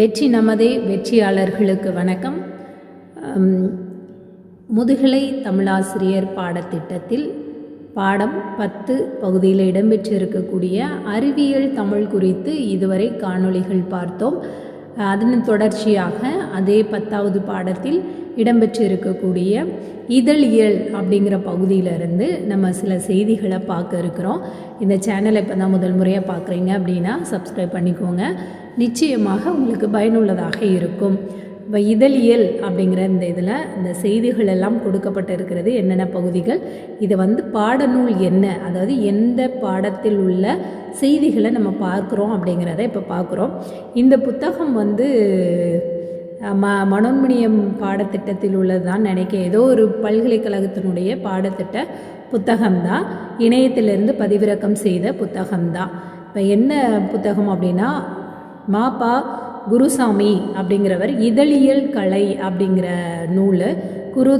வெற்றி நமதே வெற்றியாளர்களுக்கு வணக்கம். முதுகலை தமிழாசிரியர் பாடத்திட்டத்தில் பாடம் பத்து பகுதியில் இடம்பெற்றிருக்கக்கூடிய அறிவியல் தமிழ் குறித்து இதுவரை காணொளிகள் பார்த்தோம். அதன் தொடர்ச்சியாக அதே பத்தாவது பாடத்தில் இடம்பெற்றிருக்கக்கூடிய இதழியல் அப்படிங்கிற பகுதியிலிருந்து நம்ம சில செய்திகளை பார்க்க இருக்கிறோம். இந்த சேனலை இப்போ தான் முதல் முறையாக பார்க்குறீங்க அப்படின்னா சப்ஸ்கிரைப் பண்ணிக்கோங்க. நிச்சயமாக உங்களுக்கு பயனுள்ளதாக இருக்கும். இப்போ இதழியல் அப்படிங்கிற இந்த இதில் இந்த செய்திகள் எல்லாம் கொடுக்கப்பட்டிருக்கிறது. என்னென்ன பகுதிகள்? இதை வந்து பாடநூல் என்ன? அதாவது எந்த பாடத்தில் உள்ள செய்திகளை நம்ம பார்க்குறோம் அப்படிங்கிறத இப்போ பார்க்குறோம். இந்த புத்தகம் வந்து ம மனோன்மணியம் பாடத்திட்டத்தில் உள்ளதுதான் நினைக்க ஏதோ ஒரு பல்கலைக்கழகத்தினுடைய பாடத்திட்ட புத்தகம்தான். இணையத்திலிருந்து பதிவிறக்கம் செய்த புத்தகம்தான். இப்போ என்ன புத்தகம் அப்படின்னா மாப்பா குருசாமி அப்படிங்கிறவர் இதழியல் கலை அப்படிங்கிற நூல் குரு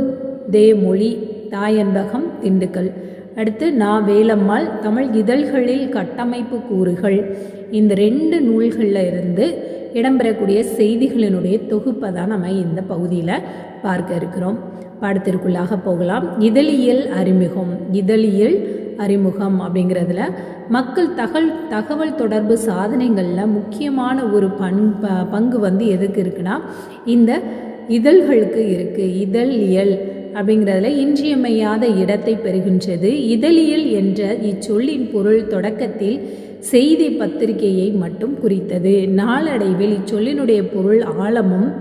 தேமொழி தாயன்பகம் திண்டுக்கல். அடுத்து நா வேலம்மாள் தமிழ் இதழ்களில் கட்டமைப்பு கூறுகள். இந்த ரெண்டு நூல்களில் இருந்து இடம்பெறக்கூடிய செய்திகளினுடைய தொகுப்பை தான் நம்ம இந்த பகுதியில் பார்க்க இருக்கிறோம். பாடத்திற்குள்ளாக போகலாம். இதழியல் அறிமுகம். இதழியல் அறிமுகம் அப்படிங்கிறதுல மக்கள் தகவல் தகவல் தொடர்பு சாதனைகளில் முக்கியமான ஒரு பண் ப- பங்கு வந்து எதுக்கு இருக்குன்னா இந்த இதழ்களுக்கு இருக்குது இதழியல் அப்படிங்கிறதுல இன்றியமையாத இடத்தை பெறுகின்றது. இதழியல் என்ற இச்சொல்லின் பொருள் தொடக்கத்தில் செய்தி பத்திரிகையை மட்டும் குறித்தது. நாளடைவில் இச்சொல்லினுடைய பொருள் ஆழமும்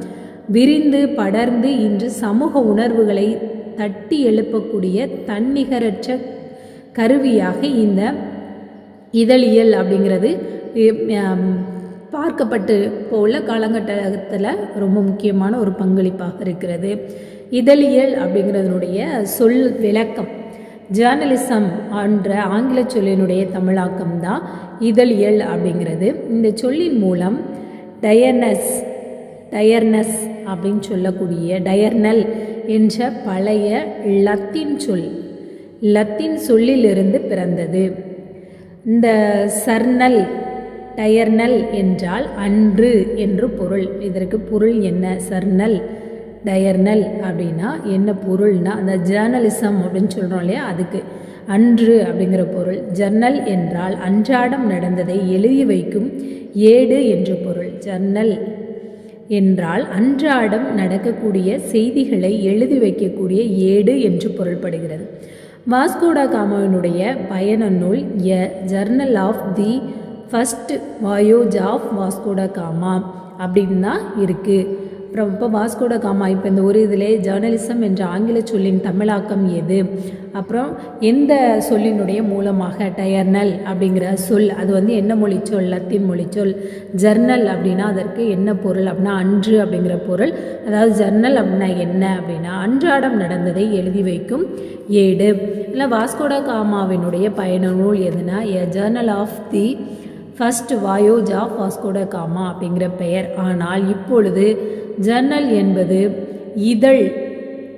விரிந்து படர்ந்து இன்று சமூக உணர்வுகளை தட்டி எழுப்பக்கூடிய தன்னிகரற்ற கருவியாக இந்த இதழியல் அப்படிங்கிறது பார்க்கப்பட்டு இப்போ உள்ள காலகட்டத்தில் ரொம்ப முக்கியமான ஒரு பங்களிப்பாக இருக்கிறது. இதழியல் அப்படிங்கிறதுனுடைய சொல் விளக்கம் ஜேர்னலிசம் என்ற ஆங்கில சொல்லினுடைய தமிழாக்கம் தான் இதழியல் அப்படிங்கிறது. இந்த சொல்லின் மூலம் டயர்னஸ் டயர்னஸ் அப்படின்னு சொல்லக்கூடிய டயர்னல் என்ற பழைய லத்தீன் சொல் லத்தீன் சொல்லிலிருந்து பிறந்தது. இந்த சர்னல் டயர்னல் என்றால் அன்று என்று பொருள். இதற்கு பொருள் என்ன? சர்னல் டயர்னல் அப்படின்னா என்ன பொருள்னா அந்த ஜேர்னலிசம் அப்படின்னு சொல்கிறோம் இல்லையா? அதுக்கு அன்று அப்படிங்கிற பொருள். ஜர்னல் என்றால் அன்றாடம் நடந்ததை எழுதி வைக்கும் ஏடு என்று பொருள். ஜர்னல் என்றால் அன்றாடம் நடக்கக்கூடிய செய்திகளை எழுதி வைக்கக்கூடிய ஏடு என்று பொருள்படுகிறது. வாஸ்கோடா காமாவினுடைய பயண நூல் a journal of the first voyage of Vasco da Gama அப்படின்னு தான் இருக்குது அப்புறம் இப்போ வாஸ்கோட காமா இப்போ இந்த ஒரு இதிலே ஜேர்னலிசம் என்ற ஆங்கில சொல்லின் தமிழாக்கம் எது? அப்புறம் எந்த சொல்லினுடைய மூலமாக டயர்னல் அப்படிங்கிற சொல் அது வந்து என்ன மொழி சொல்? லத்தீன் மொழி சொல். ஜர்னல் அப்படின்னா அதற்கு என்ன பொருள் அப்படின்னா அன்று அப்படிங்கிற பொருள். அதாவது ஜர்னல் அப்படின்னா என்ன அப்படின்னா அன்றாடம் நடந்ததை எழுதி வைக்கும் ஏடு. இல்லை வாஸ்கோட காமாவினுடைய பயண நூல் எதுனா a journal of the first voyage of Vasco da Gama அப்படிங்கிற பெயர். ஆனால் இப்பொழுது ஜர்னல் என்பது இதழ்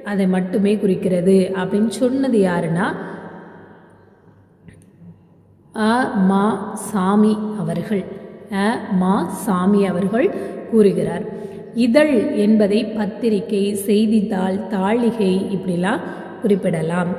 அதை மட்டுமே குறிக்கிறது அப்படின்னு சொன்னது யாருன்னா அ. மா. சாமி அவர்கள். அ. மா. சாமி அவர்கள் கூறுகிறார். இதழ் என்பதை பத்திரிகை செய்தித்தாள் தாளிகை இப்படிலாம் குறிப்பிடலாம்.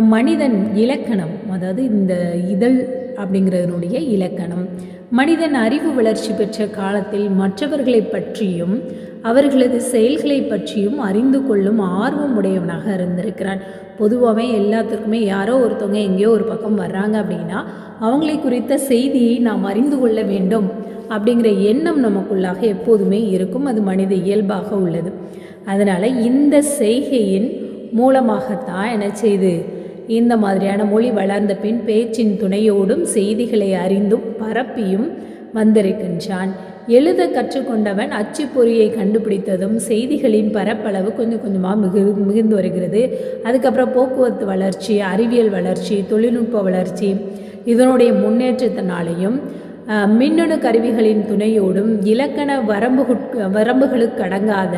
மனிதன் இலக்கணம் அதாவது இந்த இதழ் அப்படிங்கிறதனுடைய இலக்கணம். மனிதன் அறிவு வளர்ச்சி பெற்ற காலத்தில் மற்றவர்களை பற்றியும் அவர்களது செயல்களை பற்றியும் அறிந்து கொள்ளும் ஆர்வம் உடையவனாக இருந்திருக்கிறான். பொதுவாகவே எல்லாத்துக்குமே யாரோ ஒருத்தவங்க எங்கேயோ ஒரு பக்கம் வர்றாங்க அப்படின்னா அவங்களை குறித்த செய்தியை நாம் அறிந்து கொள்ள வேண்டும் அப்படிங்கிற எண்ணம் நமக்குள்ளாக எப்போதுமே இருக்கும். அது மனித இயல்பாக உள்ளது. அதனால் இந்த செய்கையின் மூலமாகத்தான் என்ன செய்து இந்த மாதிரியான மொழி வளர்ந்த பின் பேச்சின் துணையோடும் செய்திகளை அறிந்தும் பரப்பியும் வந்திருக்கின்றான். எழுத கற்றுக்கொண்டவன் அச்சுப்பொறியை கண்டுபிடித்ததும் செய்திகளின் பரப்பளவு கொஞ்சம் கொஞ்சமாக மிகு மிகுந்து வருகிறது. அதுக்கப்புறம் போக்குவரத்து வளர்ச்சி அறிவியல் வளர்ச்சி தொழில்நுட்ப வளர்ச்சி இதனுடைய முன்னேற்றத்தினாலையும் மின்னணு கருவிகளின் துணையோடும் இலக்கண வரம்பு வரம்புகளுக்கு அடங்காத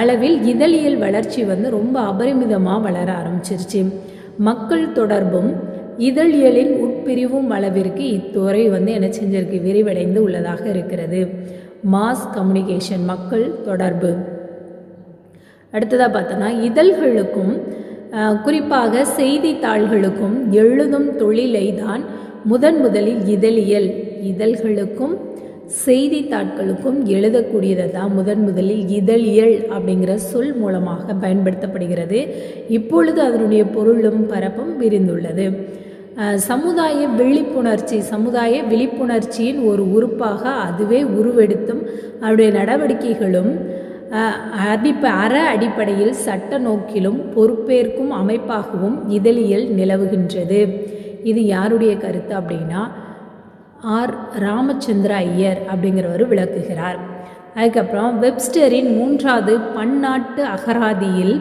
அளவில் இதழியல் வளர்ச்சி வந்து ரொம்ப அபரிமிதமாக வளர ஆரம்பிச்சிருச்சு. மக்கள் தொடர்பும் இதழியலின் உட்பிரிவும் அளவிற்கு இத்துறை வந்து என்ன செஞ்சிருக்கு விரிவடைந்து உள்ளதாக இருக்கிறது. மாஸ் கம்யூனிகேஷன் மக்கள் தொடர்பு. அடுத்ததாக பார்த்தோன்னா இதழ்களுக்கும் குறிப்பாக செய்தித்தாள்களுக்கும் எழுதும் தொழிலை தான் முதன் முதலில் இதழியல். இதழ்களுக்கும் செய்தித்தாட்களுக்கும் எழுதக்கூடியதை தான் முதன் முதலில் இதழியல் அப்படிங்கிற சொல் மூலமாக பயன்படுத்தப்படுகிறது. இப்பொழுது அதனுடைய பொருளும் பரப்பும் விரிந்துள்ளது. சமுதாய விழிப்புணர்ச்சி சமுதாய விழிப்புணர்ச்சியின் ஒரு உறுப்பாக அதுவே உருவெடுத்தும் அவருடைய நடவடிக்கைகளும் அடிப்ப அற அடிப்படையில் சட்ட நோக்கிலும் பொறுப்பேற்கும் அமைப்பாகவும் இதழியல் நிலவுகின்றது. இது யாருடைய கருத்து அப்படின்னா ஆர். ராமச்சந்திர ஐயர் அப்படிங்கிறவர் விளக்குகிறார். அதுக்கப்புறம் வெப்ஸ்டரின் மூன்றாவது பன்னாட்டு அகராதியில்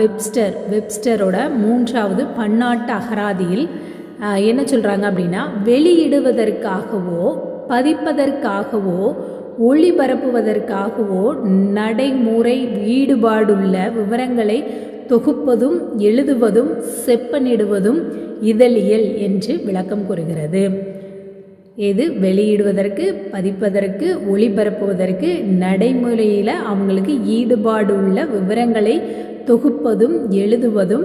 வெப்ஸ்டர் வெப்ஸ்டரோட மூன்றாவது பன்னாட்டு அகராதியில் என்ன சொல்கிறாங்க அப்படின்னா வெளியிடுவதற்காகவோ பதிப்பதற்காகவோ ஒளிபரப்புவதற்காகவோ நடைமுறை ஈடுபாடுள்ள விவரங்களை தொகுப்பதும் எழுதுவதும் செப்பனிடுவதும் இதழியல் என்று விளக்கம் கூறுகிறது. எது வெளியிடுவதற்கு பதிப்பதற்கு ஒளிபரப்புவதற்கு நடைமுறையில் அவங்களுக்கு ஈடுபாடு உள்ள விவரங்களை தொகுப்பதும் எழுதுவதும்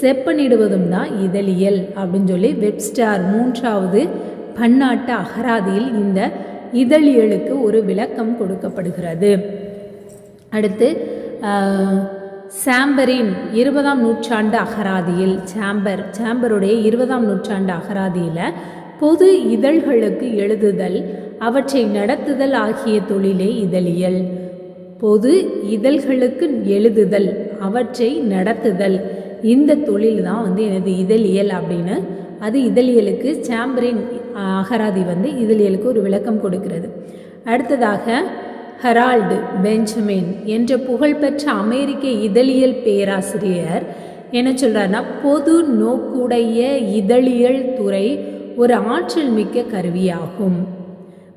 செப்பனிடுவதும் தான் இதழியல் அப்படின்னு சொல்லி வெப்ஸ்டார் மூன்றாவது பன்னாட்டு அகராதியில் இந்த இதழியலுக்கு ஒரு விளக்கம் கொடுக்கப்படுகிறது. அடுத்து சாம்பரின் இருபதாம் நூற்றாண்டு அகராதியில் சாம்பர் சாம்பருடைய இருபதாம் நூற்றாண்டு அகராதியில் பொது இதழ்களுக்கு எழுதுதல் அவற்றை நடத்துதல் ஆகிய தொழிலே இதழியல். பொது இதழ்களுக்கு எழுதுதல் அவற்றை நடத்துதல். இந்த தொழில் தான் வந்து எனது இதழியல் அப்படின்னு அது இதழியலுக்கு சாம்பரின் அகராதி வந்து இதழியலுக்கு ஒரு விளக்கம் கொடுக்கிறது. அடுத்ததாக ஹெரால்டு பெஞ்சமின் என்ற புகழ்பெற்ற அமெரிக்க இதழியல் பேராசிரியர் என்ன சொல்கிறாருன்னா பொது நோக்குடைய இதழியல் துறை ஒரு ஆற்றல் மிக்க கருவியாகும்.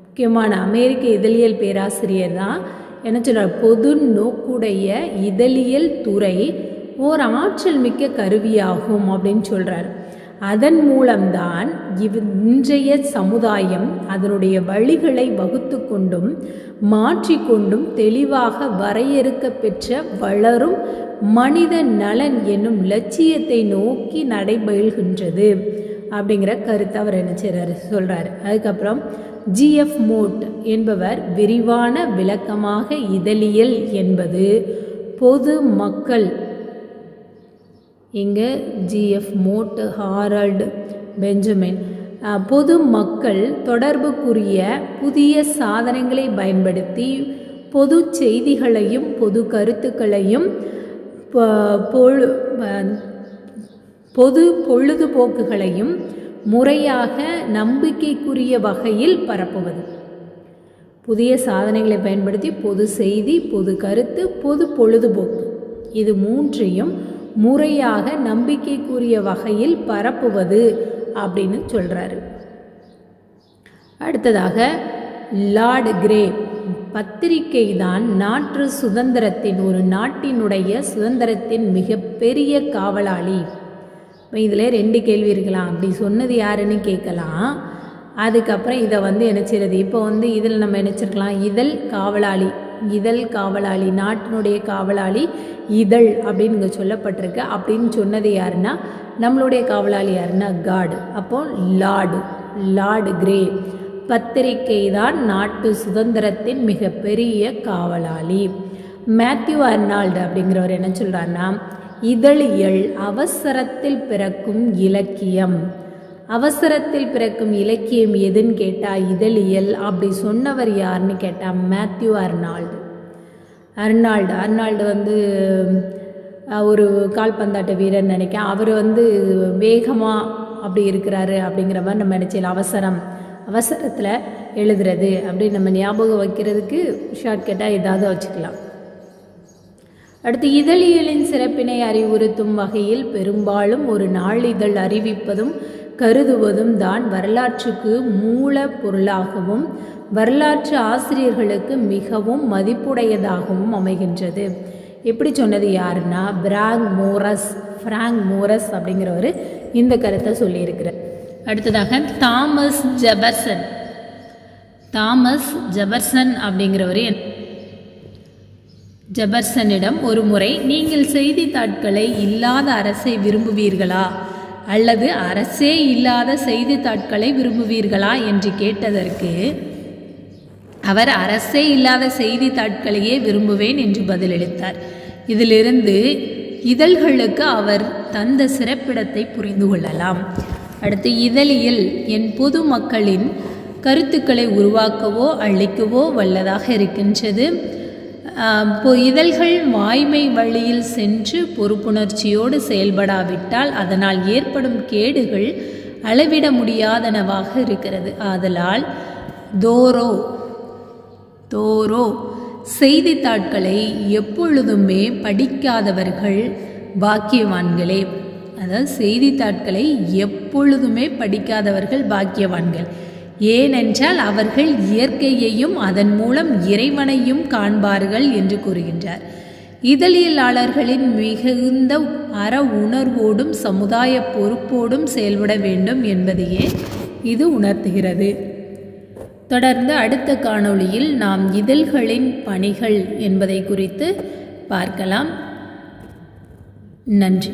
முக்கியமான அமெரிக்க இதழியல் பேராசிரியர் தான் என்ன சொல்கிறார் பொது நோக்குடைய இதழியல் துறை ஓர் ஆற்றல் மிக்க கருவியாகும் அப்படின்னு சொல்கிறார் அதன் மூலம்தான் இவ் இன்றைய சமுதாயம் அதனுடைய வழிகளை வகுத்து கொண்டும் மாற்றிக்கொண்டும் தெளிவாக வரையறுக்க பெற்ற வளரும் மனித நலன் என்னும் லட்சியத்தை நோக்கி நடைபெறுகின்றது அப்படிங்கிற கருத்தை அவர் என்ன செய்கிறாரு சொல்கிறாரு அதுக்கப்புறம் ஜிஎஃப் மோட் என்பவர் விரிவான விளக்கமாக இதழியல் என்பது பொது மக்கள். இங்கே ஜிஎஃப் மோட் ஹாரல்டு பெஞ்சமின் பொது மக்கள் தொடர்புக்குரிய புதிய சாதனங்களை பயன்படுத்தி பொது செய்திகளையும் பொது கருத்துக்களையும் பொழு பொது பொழுதுபோக்குகளையும் முறையாக நம்பிக்கைக்குரிய வகையில் பரப்புவது. புதிய சாதனைகளை பயன்படுத்தி பொது செய்தி பொது கருத்து பொது பொழுதுபோக்கு. இது மூன்றையும் முறையாக நம்பிக்கைக்குரிய வகையில் பரப்புவது அப்படின்னு சொல்கிறாரு அடுத்ததாக லார்ட் கிரே பத்திரிகை தான் நாட்டு சுதந்திரத்தின் ஒரு நாட்டினுடைய சுதந்திரத்தின் மிகப்பெரிய காவலாளி. இப்போ இதில் ரெண்டு கேள்வி இருக்கலாம். அப்படி சொன்னது யாருன்னு கேட்கலாம். அதுக்கப்புறம் இதை வந்து என்ன இப்போ வந்து இதில் நம்ம நினச்சிருக்கலாம் இதழ் காவலாளி இதழ் காவலாளி நாட்டினுடைய காவலாளி இதழ் அப்படின்னு இங்கே சொல்லப்பட்டிருக்கு. அப்படின்னு சொன்னது யாருன்னா நம்மளுடைய காவலாளி யாருன்னா காடு அப்போ லார்டு லார்டு கிரே பத்திரிகை தான் நாட்டு சுதந்திரத்தின் மிகப்பெரிய காவலாளி. மேத்யூ அர்னால்டு அப்படிங்கிறவர் என்ன சொல்கிறாருன்னா இதழியல் அவசரத்தில் பிறக்கும் இலக்கியம். அவசரத்தில் பிறக்கும் இலக்கியம் எதுன்னு கேட்டால் இதழியல். அப்படி சொன்னவர் யாருன்னு கேட்டால் மேத்யூ அர்னால்டு. அர்னால்டு அர்னால்டு வந்து ஒரு கால்பந்தாட்ட வீரர் நினைக்கிறேன். அவர் வந்து வேகமாக அப்படி இருக்கிறாரு அப்படிங்கிற மாதிரி நம்ம நினச்சல அவசரம் அவசரத்தில் எழுதுறது அப்படின்னு நம்ம ஞாபகம் வைக்கிறதுக்கு ஷார்ட்கட்டாக ஏதாவது வச்சுக்கலாம். அடுத்து இதழியலின் சிறப்பினை அறிவுறுத்தும் வகையில் பெரும்பாலும் ஒரு நாளிதழ் அறிவிப்பதும் கருதுவதும் தான் வரலாற்றுக்கு மூல பொருளாகவும் வரலாற்று ஆசிரியர்களுக்கு மிகவும் மதிப்புடையதாகவும் அமைகின்றது. எப்படி சொன்னது யாருன்னா பிராங் மோரஸ் ஃப்ராங்க் மோரஸ் அப்படிங்கிறவர் இந்த கருத்தை சொல்லியிருக்கிறார். அடுத்ததாக தாமஸ் ஜெபர்சன். தாமஸ் ஜெபர்சன் அப்படிங்கிறவர் என் ஜெபர்சனிடம் ஒருமுறை நீங்கள் செய்தித்தாட்களை இல்லாத அரசை விரும்புவீர்களா? அல்லது அரசே இல்லாத செய்தித்தாட்களை விரும்புவீர்களா? என்று கேட்டதற்கு அவர் அரசே இல்லாத செய்தித்தாட்களையே விரும்புவேன் என்று பதிலளித்தார். இதிலிருந்து இதழ்களுக்கு அவர் தந்த சிறப்பிடத்தை புரிந்து கொள்ளலாம். அடுத்து இதழியல் என் பொது மக்களின் கருத்துக்களை உருவாக்கவோ அழிக்கவோ வல்லதாக இருக்கின்றது. இதழ்கள் வாய்மை வழியில் சென்று பொறுப்புணர்ச்சியோடு செயல்படாவிட்டால் அதனால் ஏற்படும் கேடுகள் அளவிட முடியாதனவாக இருக்கிறது. ஆதலால் தோரோ தோரோ செய்தித்தாட்களை எப்பொழுதுமே படிக்காதவர்கள் பாக்கியவான்களே. அதாவது செய்தித்தாட்களை எப்பொழுதுமே படிக்காதவர்கள் பாக்கியவான்கள். ஏனென்றால் அவர்கள் இயற்கையையும் அதன் மூலம் இறைவனையும் காண்பார்கள் என்று கூறுகின்றார். இதழியலாளர்களின் மிகுந்த அற உணர்வோடும் சமுதாய பொறுப்போடும் செயல்பட வேண்டும் என்பதையே இது உணர்த்துகிறது. தொடர்ந்து அடுத்த காணொளியில் நாம் இதழ்களின் பணிகள் என்பதை குறித்து பார்க்கலாம். நன்றி.